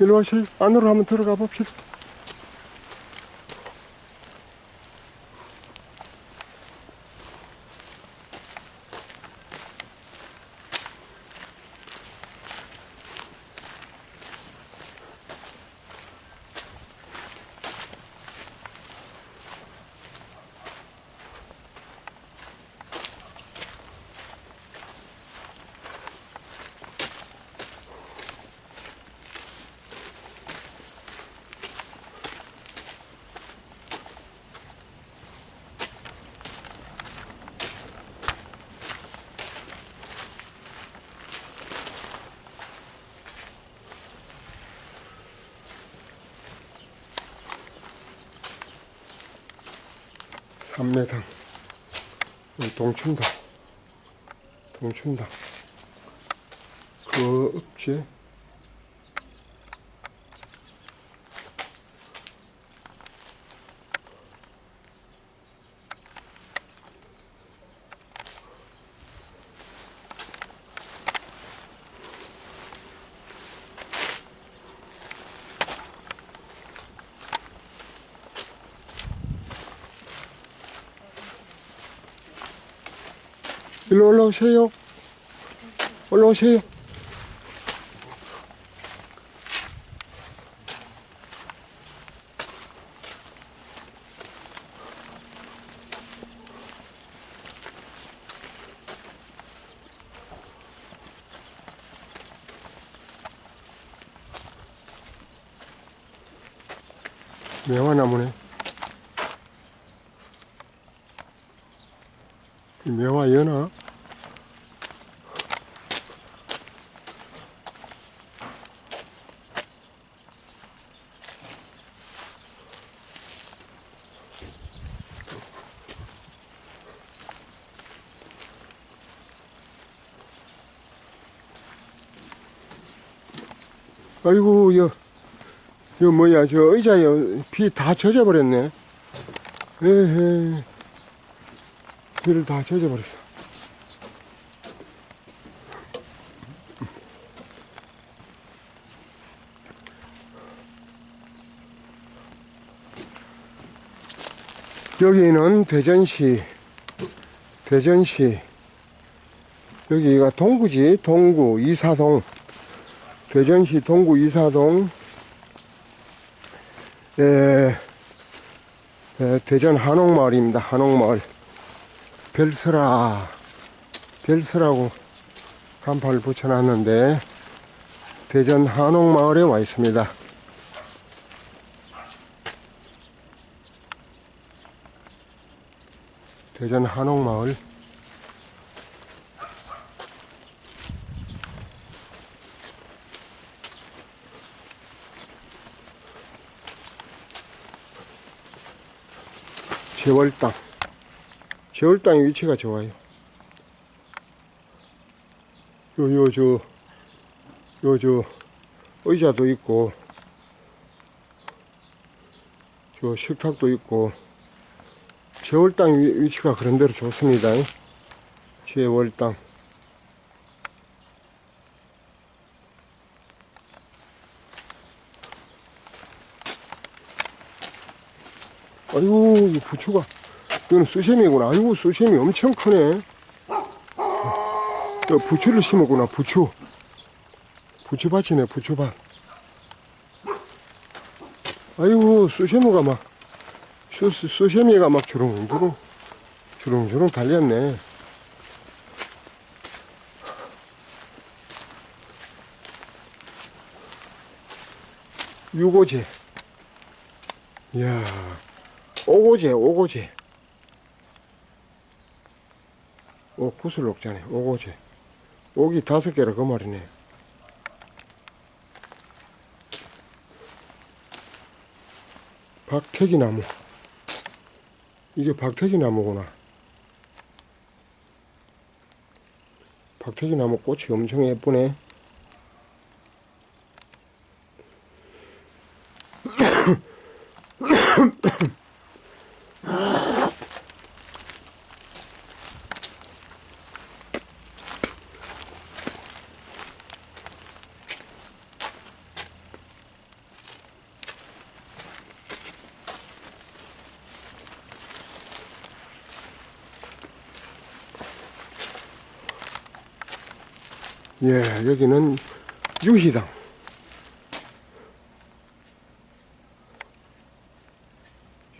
일로 와세요. 안으로 한번 들어가 봅시다. 삼매당 동춘당 동춘당 그 업체 일로 올라오세요. 올라오세요. 매화나무네. 이 매화 연화. 아이고, 여, 여 뭐야, 저 의자요. 비다 젖어버렸네. 에헤. 비를 다 젖어버렸어. 여기는 대전시, 대전시, 여기가 동구지, 동구, 이사동, 대전시 동구 이사동, 에, 에, 대전 한옥마을입니다. 한옥마을. 별스라, 별스라고 간판을 붙여놨는데, 대전 한옥마을에 와 있습니다. 대전 한옥마을. 제월당. 제월당의 위치가 좋아요. 요, 요, 저, 요, 저, 의자도 있고, 저 식탁도 있고, 위- 위치가 그런 대로 좋습니다. 제월당. 아이고, 이 부추가. 이거는 수세미구나. 아이고, 수세미 엄청 크네. 야, 부추를 심었구나, 부추. 부추밭이네, 부추밭. 아이고, 수세미가 막, 수, 수, 수세미가 막 주렁주렁, 주렁주렁 달렸네. 유고제. 이야, 오고제, 오고제. 오, 구슬 녹자네, 오고제. 옥이 다섯 개라 그 말이네. 박태기 나무. 이게 박태기 나무구나. 박태기 나무 꽃이 엄청 예쁘네. 예, 여기는 유희당.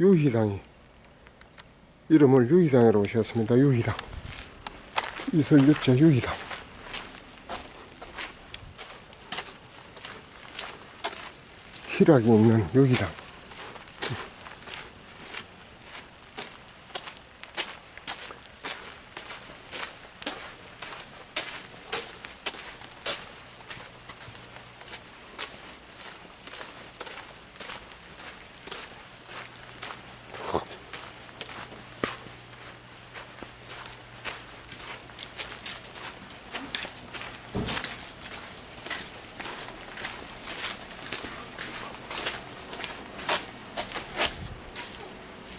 유희당이 이름을 유희당이라고 지었습니다. 유희당. 이슬 육자 유희당. 희락이 있는 유희당.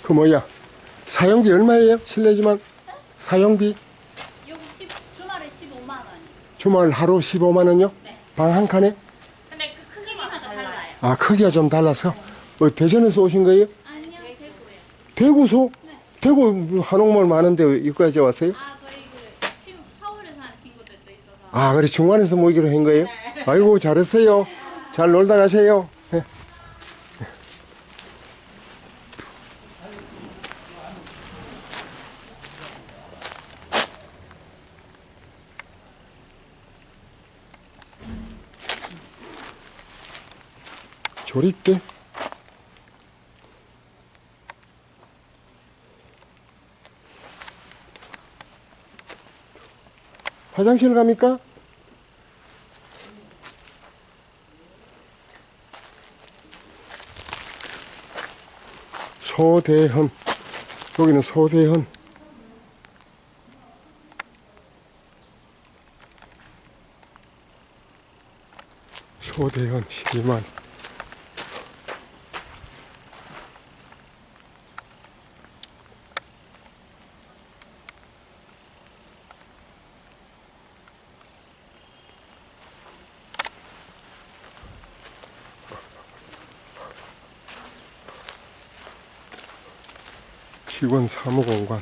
그 뭐야? 사용비 얼마예요? 실례지만 사용비 여기 10, 주말에 15만 원. 주말 하루 15만 원요? 네. 방 한 칸에? 근데 그 크기마다 달라요. 아 크기가 좀 달라서 어, 대전에서 오신 거예요? 아니요, 대구에. 대구소? 네. 대구 한옥마을 많은데 여기까지 왔어요? 아, 저희 그 지금 서울에서 한 친구들도 있어서. 아 그래 중간에서 모이기로 한 거예요? 네. 아이고 잘했어요 잘 놀다 가세요 예. 조립대? 화장실 갑니까? 소대헌 여기는 소대헌 소대헌 12만 직원 사무공간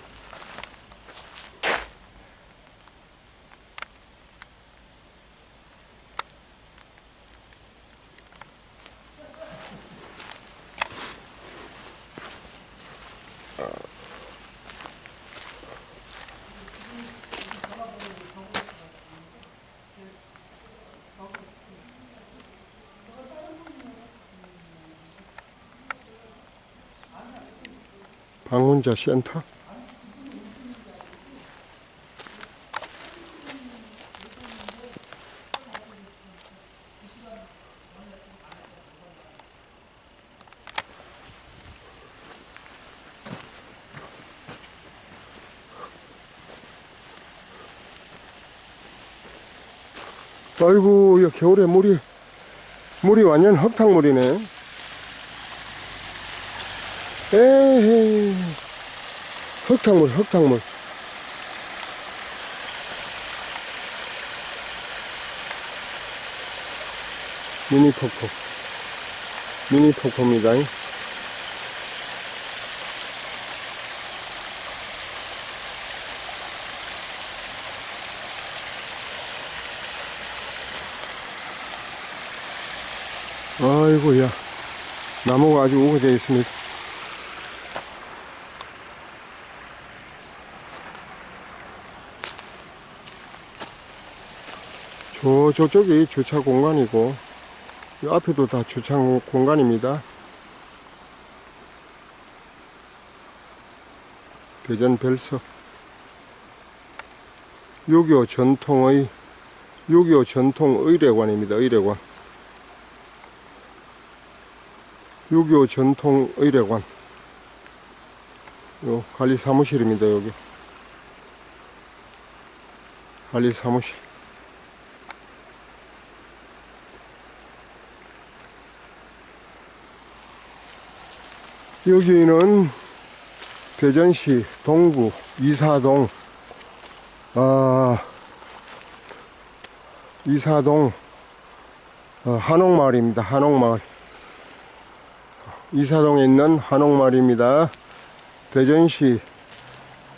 방문자 센터 아이고, 야, 겨울에 물이, 물이 완전 흙탕물이네. 에헤이. 흙탕물, 흙탕물. 미니 폭포. 미니 폭포입니다. 아이고야. 나무가 아주 우거져 있습니다. 저, 저쪽이 주차 공간이고, 이 앞에도 다 주차 공간입니다. 대전 별석. 6.25 전통의, 6.25 전통 의례관입니다. 의례관. 6.25 전통 의례관. 요 관리 사무실입니다. 여기. 관리 사무실. 여기는 대전시 동구 이사동 아 이사동 어, 한옥마을입니다. 한옥마을 이사동에 있는 한옥마을입니다. 대전시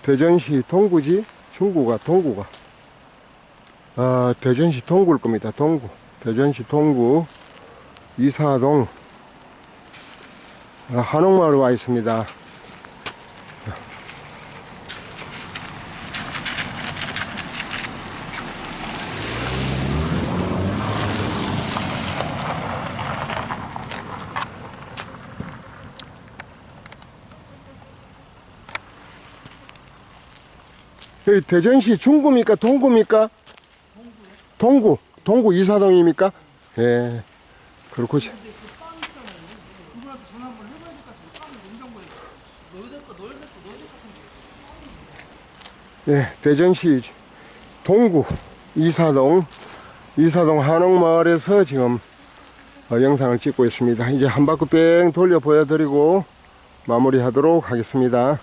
대전시 동구지 중구가 동구가 아, 대전시 동구일 겁니다. 동구. 대전시 동구 이사동 아, 한옥마을 와 있습니다. 대전시 중구입니까? 동구입니까? 동구. 동구 이사동입니까? 예. 그렇고. 예, 대전시 동구 이사동 이사동 한옥마을에서 지금 어, 영상을 찍고 있습니다. 이제 한 바퀴 뺑 돌려 보여드리고 마무리하도록 하겠습니다.